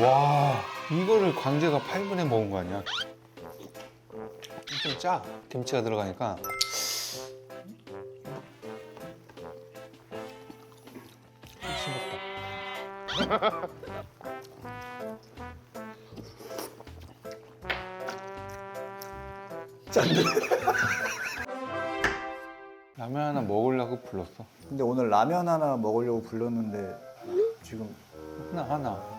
와 이거를 광재가 8분에 먹은 거 아니야? 좀 짜. 김치가 들어가니까. 싱겁다. 짠데. 라면 하나 먹으려고 불렀어. 근데 오늘 라면 하나 먹으려고 불렀는데 지금 하나 하나.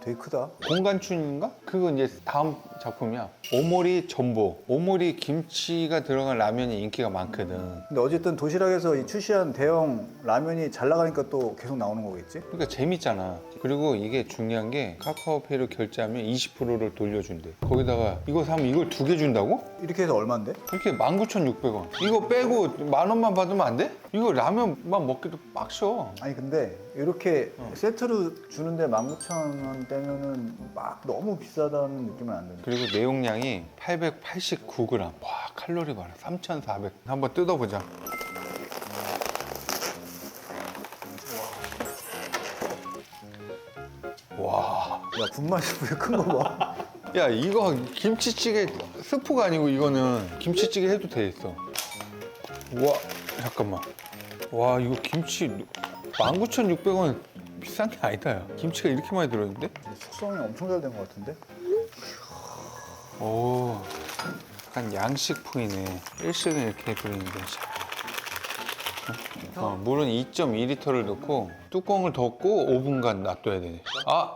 되게 크다. 공간춘인가? 그거 이제 다음 작품이야. 오모리 전보. 오모리 김치가 들어간 라면이 인기가 많거든. 근데 어쨌든 도시락에서 이 출시한 대형 라면이 잘 나가니까 또 계속 나오는 거겠지? 그러니까 재밌잖아. 그리고 이게 중요한 게 카카오페이로 결제하면 20%를 돌려준대. 거기다가 이거 사면 이걸 두 개 준다고? 이렇게 해서 얼마인데? 이렇게 19,600원. 이거 빼고 만 원만 받으면 안 돼? 이거 라면만 먹기도 빡셔. 아니 근데 이렇게 세트로 주는데 19,000원 떼면은 막 너무 비싸다는 느낌은 안 드네. 그리고 내용량이 889g. 와, 칼로리 봐라. 3,400. 한번 뜯어보자. 와. 야 분말이 왜 큰 거 봐. 야, 이거 김치찌개 스프가 아니고 이거는 김치찌개 해도 돼 있어. 와, 잠깐만. 와, 이거 김치 19,600원 비싼 게 아니다. 야. 김치가 이렇게 많이 들어있는데? 숙성이 엄청 잘 된 것 같은데? 오, 약간 양식풍이네. 일식은 이렇게 그리는데. 어, 물은 2.2리터를 넣고 뚜껑을 덮고 5분간 놔둬야 되네. 아,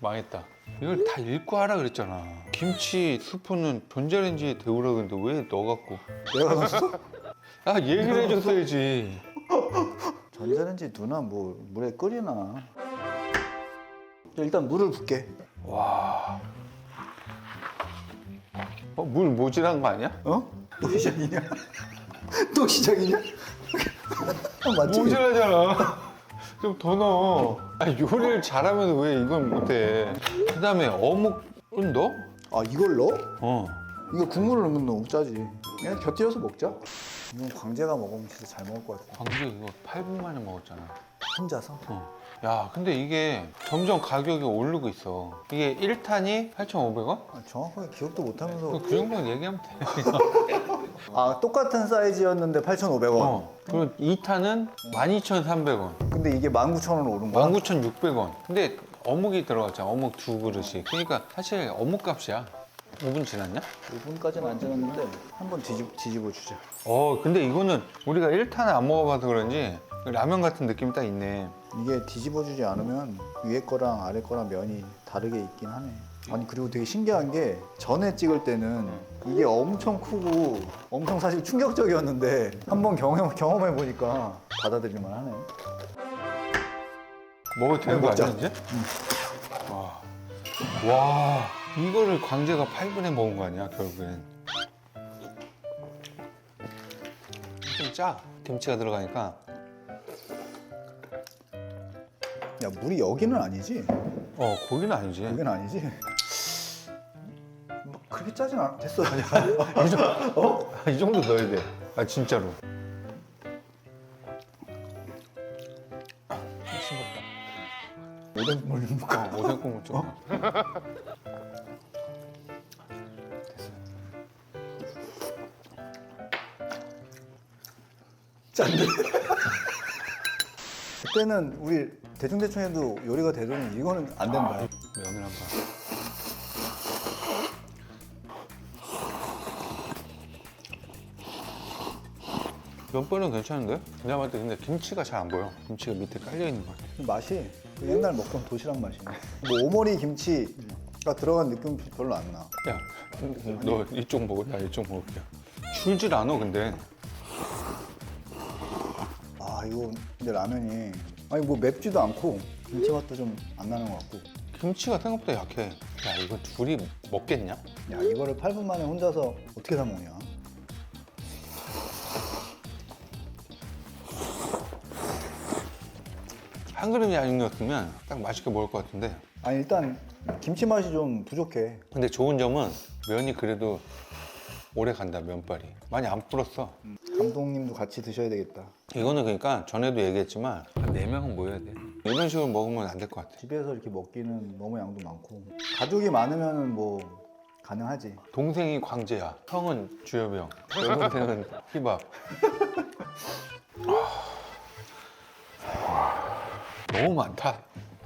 망했다. 이걸 다 읽고 하라 그랬잖아. 김치 스프는 전자레인지에 데우라 그랬는데 왜 넣어갖고? 내가 넣었어? 아, 얘기를 해줬어야지. 전자레인지 누나 뭐 물에 끓이나. 자, 일단 물을 붓게. 와. 어, 물 모질한 거 아니야? 어? 또 시작이냐? 또 시작이냐? 형 맞지? 모자라잖아. 좀 더 넣어. 아, 요리를 잘하면 왜 이건 못해? 그 다음에 어묵은 넣어? 아 이걸 넣어? 어. 이거 국물을 넣으면 너무 짜지. 그냥 곁들여서 먹자. 이건 광재가 먹으면 진짜 잘 먹을 것 같아. 광주 이거 8분 만에 먹었잖아. 혼자서? 어. 야, 근데 이게 점점 가격이 오르고 있어. 이게 1탄이 8,500원? 아, 정확하게 기억도 못하면서 그 정도는 얘기하면 돼. 아 똑같은 사이즈였는데 8,500원. 어. 그리고 2탄은 12,300원. 근데 이게 19,000원 오른 거야? 19,600원. 근데 어묵이 들어갔잖아. 어묵 두 그릇이. 그러니까 사실 어묵 값이야. 5분 지났냐? 5분까지는 안 지났는데 한번 뒤집, 뒤집어 주자. 어, 근데 이거는 우리가 1탄을 안 먹어봐서 그런지 라면 같은 느낌이 딱 있네. 이게 뒤집어 주지 않으면 위에 거랑 아래 거랑 면이 다르게 있긴 하네. 아니 그리고 되게 신기한 게 전에 찍을 때는 이게 엄청 크고 엄청 사실 충격적이었는데 한번 경험, 경험해 보니까 받아들일만 하네. 먹어도 되는 거 먹자. 아니야, 이제? 와. 와. 이거를 광재가 8분에 먹은 거 아니야, 결국엔. 좀 짜. 김치가 들어가니까. 야 물이 여기는 아니지? 어, 고기는 아니지. 여기는 아니지? 뭐 그렇게 짜진 않 됐어. 이 정도, 어? 이 정도 넣어야 돼. 아, 진짜로. 아, 싱겁다. 오뎅 물먹 어, 오뎅 국물 좀. 짠데. 그때는 우리 대충대충 해도 요리가 되더니 이거는 안 된다. 면을 한 번. 면발은 괜찮은데? 내가 봤을 때 근데 김치가 잘 안 보여. 김치가 밑에 깔려 있는 것 같아. 맛이 그 옛날 먹던 도시락 맛이네. 뭐 오모리 김치가 들어간 느낌 별로 안 나. 야, 너 이쪽 먹어. 나 이쪽 먹을게. 줄질 않아, 근데. 아 이거 근데 라면이 아니 뭐 맵지도 않고 김치 맛도 좀 안 나는 것 같고. 김치가 생각보다 약해. 야, 이거 둘이 먹겠냐? 야 이거를 8분 만에 혼자서 어떻게 다 먹냐? 한 그릇이 아니었으면 딱 맛있게 먹을 것 같은데. 아니 일단 김치 맛이 좀 부족해. 근데 좋은 점은 면이 그래도 오래 간다, 면발이. 많이 안 불었어. 감독님도 같이 드셔야 되겠다. 이거는 그러니까 전에도 얘기했지만 한 4명은 모여야 돼. 이런 식으로 먹으면 안 될 것 같아. 집에서 이렇게 먹기는 너무 양도 많고 가족이 많으면 뭐 가능하지. 동생이 광재야. 형은 주엽이 형. 여동생은 힙합. 아. 너무 많다.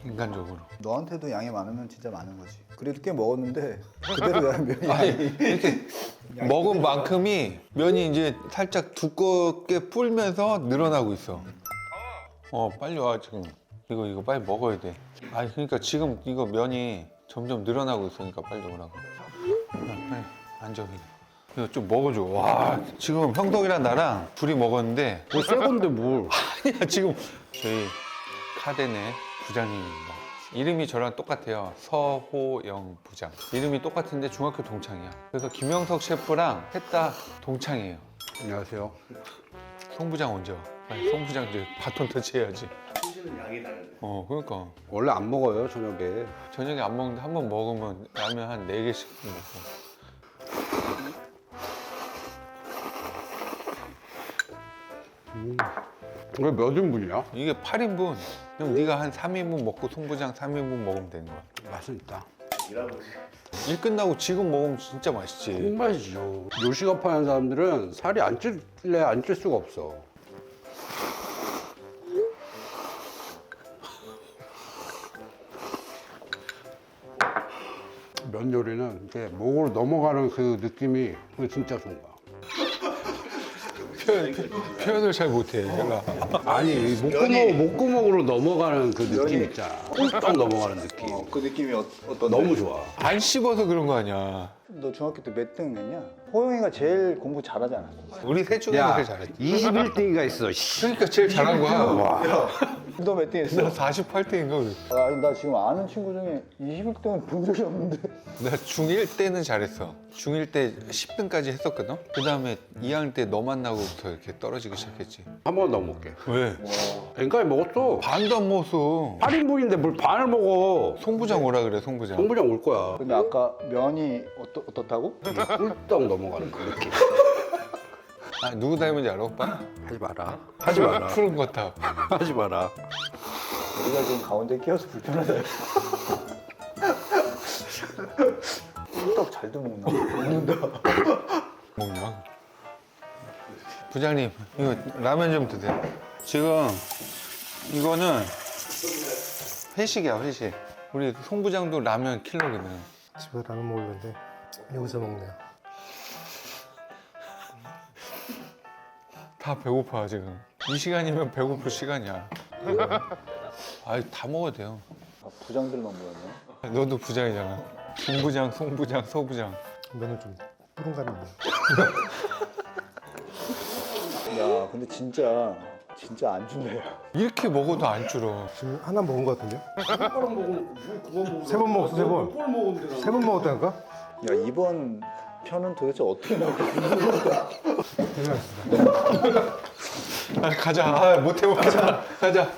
인간적으로. 너한테도 양이 많으면 진짜 많은 거지. 그래도 꽤 먹었는데 그대로 야 면이 아니 양이 이렇게 먹은 만큼이 면이 이제 살짝 두껍게 불면서 늘어나고 있어. 어 빨리 와 지금 이거 이거 빨리 먹어야 돼. 아니 그러니까 지금 이거 면이 점점 늘어나고 있으니까 빨리 오라고. 야, 빨리 앉아 그냥. 이거 좀 먹어줘. 와 지금 형덕이랑 나랑 둘이 먹었는데 뭐새 건데 뭘? 아니야 지금 저희 카덴의 부장님입니다. 이름이 저랑 똑같아요. 서호영 부장. 이름이 똑같은데 중학교 동창이야. 그래서 김영석 셰프랑 셋다 동창이에요. 안녕하세요. 송 부장 언제 와? 아니, 송 부장 이제 바톤 터치해야지. 어, 그러니까 원래 안 먹어요 저녁에. 저녁에 안 먹는데 한 번 먹으면 라면 한 네 개씩 먹고. 왜몇 인분이야? 이게 8인분. 그럼 네가 한 3인분 먹고 송 부장 3인분 먹으면 되는 거야. 맛은 있다. 일 끝나고 지금 먹으면 진짜 맛있지. 정말이죠. 요식업 하는 사람들은 살이 안 찔래 안 찔 수가 없어. 면 요리는 이렇게 목으로 넘어가는 그 느낌이 그게 진짜 좋은 거야. 표현, 표현을 잘 못해. 내가. 아니 목구멍 목구멍으로 넘어가는 그 느낌 있잖아. 꿀떡 넘어가는 느낌. 어, 그 느낌이 어, 어떤? 너무 좋아. 안 씹어서 그런 거 아니야. 너 중학교 때 몇등 했냐? 호영이가 제일 공부 잘하지 않았어? 우리 셋 야, 제일 잘했지. 21등이가 있어. 씨. 그러니까 제일 잘한 거야. 너몇 등 했어? 나 48등인가 그래. 아, 나 지금 아는 친구 중에 21등은 본 적이 없는데. 나 중1 때는 잘했어. 중1 때 10등까지 했었거든. 그 다음에 2학년 때 너 만나고부터 이렇게 떨어지기 시작했지. 한 번 더 먹게. 왜? 엔까지 먹었어. 반도 안 먹었어. 8인분인데 뭘 반을 먹어. 송부장 오라 그래, 송부장. 홍부장 올 거야. 근데 아까 면이 어떠, 어떻다고? 꿀떡 넘어가는 그 느낌. 아, 누구 닮은지 알아, 오빠? 하지 마라. 하지 마라. 푸른 거탑. 하지 마라. 우리가 지금 가운데 끼어서 불편하다. 꿀떡 잘도 먹나? 먹는다. 먹냐? 부장님, 이거 라면 좀 드세요. 지금 이거는 회식이야, 회식. 우리 송 부장도 라면 킬러거든. 집에 라면 먹으려는데 여기서 먹네요. 다 배고파 지금. 이 시간이면 배고플 시간이야. 아이 다 먹어도 돼요. 아, 부장들만 모였네. 너도 부장이잖아. 김 부장, 송 부장, 서 부장. 면은 좀 푸른감이 있네. 야, 근데 진짜 진짜 안 야. 이렇게 먹어도 안 줄어. 지금 하나 먹은 것 같은데요? 세번 먹었어, 세 번. 세 번 먹었다니까? 야, 이번 편은 도대체 어떻게 나올까? 아, 가자. 아, 못해 못하자. 가자.